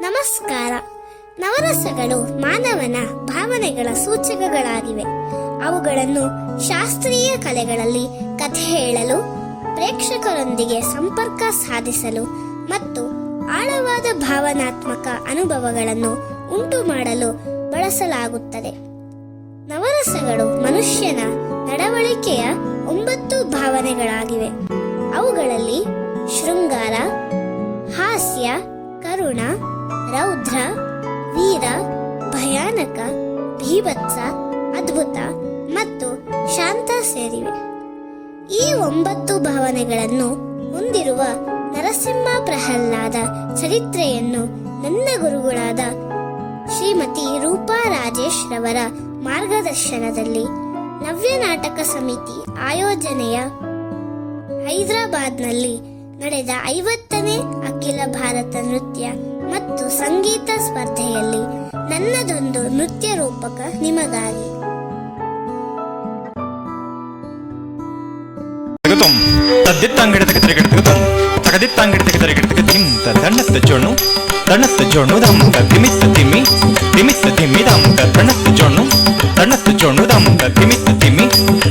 ನಮಸ್ಕಾರ. ನವರಸಗಳು ಮಾನವನ ಭಾವನೆಗಳ ಸೂಚಕಗಳಾಗಿವೆ. ಅವುಗಳನ್ನು ಶಾಸ್ತ್ರೀಯ ಕಲೆಗಳಲ್ಲಿ ಕಥೆ ಹೇಳಲು, ಪ್ರೇಕ್ಷಕರೊಂದಿಗೆ ಸಂಪರ್ಕ ಸಾಧಿಸಲು ಮತ್ತು ಆಳವಾದ ಭಾವನಾತ್ಮಕ ಅನುಭವಗಳನ್ನು ಉಂಟು ಮಾಡಲು ಬಳಸಲಾಗುತ್ತದೆ. ನವರಸಗಳು ಮನುಷ್ಯನ ನಡವಳಿಕೆಯ ಒಂಬತ್ತು ಭಾವನೆಗಳಾಗಿವೆ. ಅವುಗಳಲ್ಲಿ ಶೃಂಗಾರ, ಹಾಸ್ಯ, ಕರುಣ ರೌದ್ರ, ವೀರ, ಭಯಾನಕ, ಭೀಭತ್ಸ, ಅದ್ಭುತ ಮತ್ತು ಶಾಂತ ಸೇರಿವೆ. ಈ ಒಂಬತ್ತು ಭಾವನೆಗಳನ್ನು ಹೊಂದಿರುವ ನರಸಿಂಹ ಪ್ರಹ್ಲಾದ ಚರಿತ್ರೆಯನ್ನು ನನ್ನ ಗುರುಗಳಾದ ಶ್ರೀಮತಿ ರೂಪಾ ರಾಜೇಶ್ ರವರ ಮಾರ್ಗದರ್ಶನದಲ್ಲಿ ನವ್ಯ ನಾಟಕ ಸಮಿತಿ ಆಯೋಜನೆಯ ಹೈದರಾಬಾದ್ನಲ್ಲಿ ನಡೆದ ಐವತ್ತನೇ ಅಖಿಲ ಭಾರತ ನೃತ್ಯ ಮತ್ತು ಸಂಗೀತ ಸ್ಪರ್ಧೆಯಲ್ಲಿ ನನ್ನದೊಂದು ನೃತ್ಯ ರೂಪಕ ನಿಮಗಾಗಿ ತೆಗೆದುಂ ತದ್ದಿತ್ತಂಗಡಿ ತೆಗೆದರೆ ತೆಗೆದುಂ ತಗದಿತ್ತಂಗಡಿ ತೆಗೆದರೆ ತೆಗೆದು ತಿಂತ ದಣ್ಣತ್ತ ಜೋಣು ದಣ್ಣತ್ತ ಜೋಣು ದಮ್ಕ ತಿಮಿತ್ತ ತಿಮ್ಮಿ ತಿಮಿತ್ತ ತಿಮ್ಮಿ ದಮ್ಕ ದಣ್ಣತ್ತ ಜೋಣು ದಣ್ಣತ್ತ ಜೋಣು ದಮ್ಕ ತಿಮಿತ್ತ ತಿಮ್ಮಿ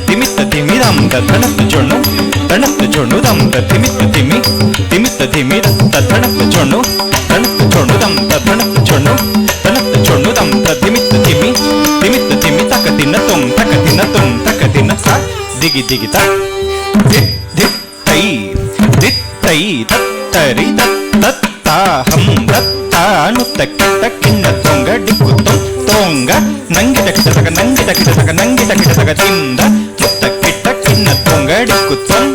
ತಿಮಿತ್ತ ತಿಮ್ಮಿ ದಮ್ಕ ದಣ್ಣತ್ತ ಜೋಣು ದಣ್ಣತ್ತ ಜೋಣು ದಮ್ಕ ತಿಮಿತ್ತ ತಿಮ್ಮಿ ತಿಮಿತ್ತ ತಿಮ್ಮಿ ದತ್ತ ದಣ್ಣತ್ತ ಜೋಣು ప్రణత్ చొండుదం తృణత్ చొండు ప్రణత్ చొండుదం తిమిత్తు తిమి తిమిత్తు తిమి తక తిన్న తొమ్ తక తిన్న తొమ్ తక తిన్న స దిగి దిగి త. దిత్ దిత్ తై దిత్ తై తత్తరి తత్తాహం దత్తాను తక్కిత కిన్న తొంగ డిక్కుతం తొంగ నంగి దక్షిత తగ నంగి దక్షిత తగ నంగి దక్షిత తగ తింద ముత్త కిట్ట కిన్న తొంగ డిక్కుతం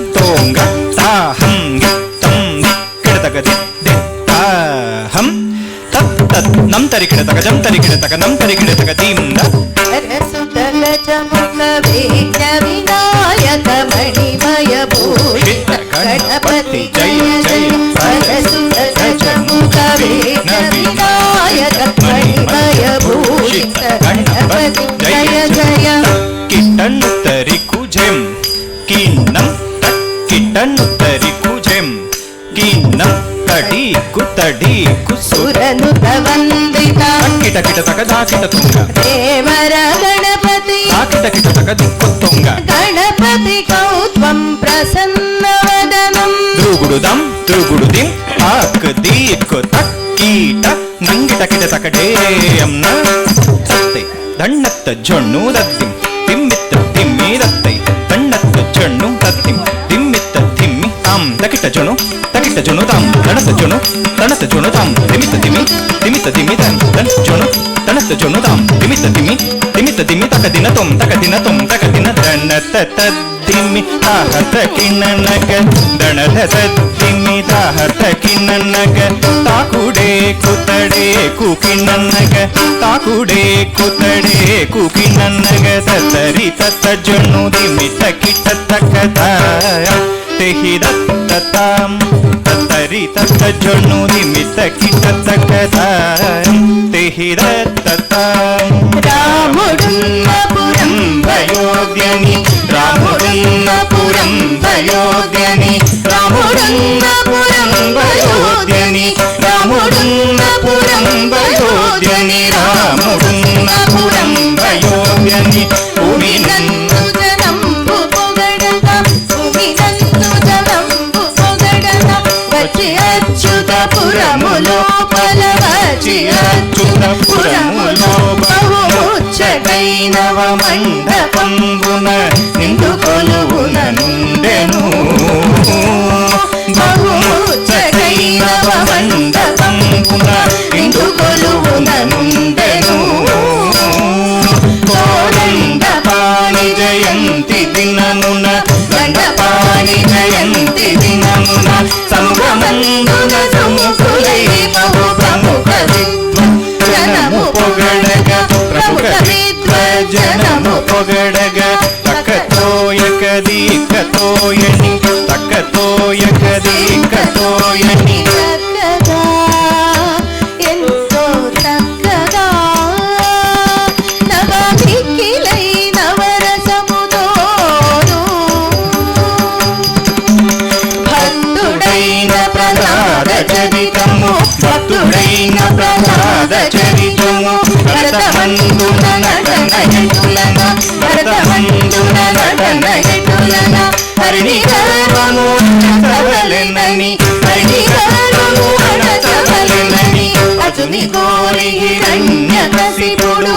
తరికిడ తగ జం తరికిడ తగ నం తరికిడ తగ దీం ద. ಕುತಡಿ ಕುಸುರ ಸುರನುತ ವಂದಿತ ಕಿಟ ಕಿಟ ತಕ ದಾಕಿಟ ತುಂಗ ದೇವರ ಗಣಪತಿ ದಾಕಿಟ ಕಿಟ ತಕ ದಿಕ್ಕು ತುಂಗ ಗಣಪತಿ ಕೌತ್ವಂ ಪ್ರಸನ್ನವದನಂ ದ್ರುಗುಡುದಂ ದ್ರುಗುಡುದಿಂ ಆಕ್ ದೀಕು ತಕ್ಕೀಟ ನಂಗಿಟ ಕಿಟ ತಕ ಡೇಯಂನ ಸತ್ತೆ ದಣ್ಣತ್ತ ಜೊಣ್ಣು ದದ್ದಿಂ ತಿಮ್ಮಿತ್ತ ತಿಮ್ಮಿ ದತ್ತೈ ದಣ್ಣತ್ತ ಜೊಣ್ಣು ದದ್ದಿಂ ತಿಮ್ಮಿತ್ತ ತಿಮ್ಮಿ ತಾಂ ತಕಿಟ ಜೊಣು ತಕಿಟ ಜೊಣು ತಾಂ ದಣತ ಜೊಣು ದಣತ ಜೊಣು తిమిత జొనుదాం తిమిత తిమి తిమిత తిమి తక దినతొం తక దినతొం తక దిన దణ తత తిమి తాహత కిణనగ దణ తత తిమి తాహత కిణనగ తాకుడే కుతడే కుకిణనగ తాకుడే కుతడే కుకిణనగ తతరి తత జొను తిమిత కిట తక తా తెహిదత్త ತತ್ತರಿ ತತ್ತ ಜೊಣ್ಣು ದಿಮಿತ ಕಿಟ್ಟ ತಕದ ತೆಹಿ ದತ್ತತಾಂ రాముడున్నపురం భయోగ్యని రాముడున్నపురం భయోగ్యని రాముడున్నపురం అచ్యుతపురములో బహుముచ్చటైనవ మండపంబున తోయని తక్కతోయ కదీకతోయని చరితము భక్తుడైన ప్రసాద చరితము భరతమందు భరతమందు హరిణి గర్వము అణచవలెనని హరిణి గర్వము అణచవలెనని అతుని కోరి హిరణ్య కసిపుడు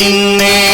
ninne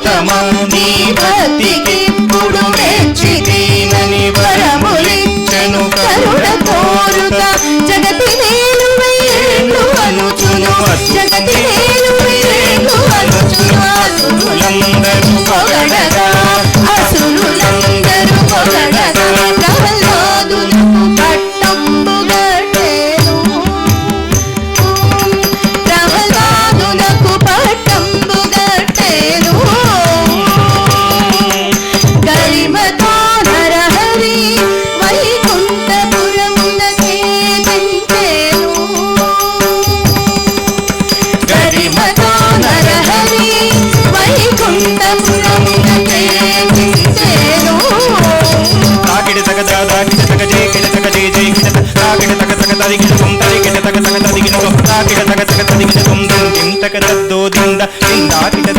వక్షస్థలమున ఉంచి వైకుంఠపురమునకే పెంచేను తాకిడి తగ దా దాకిడి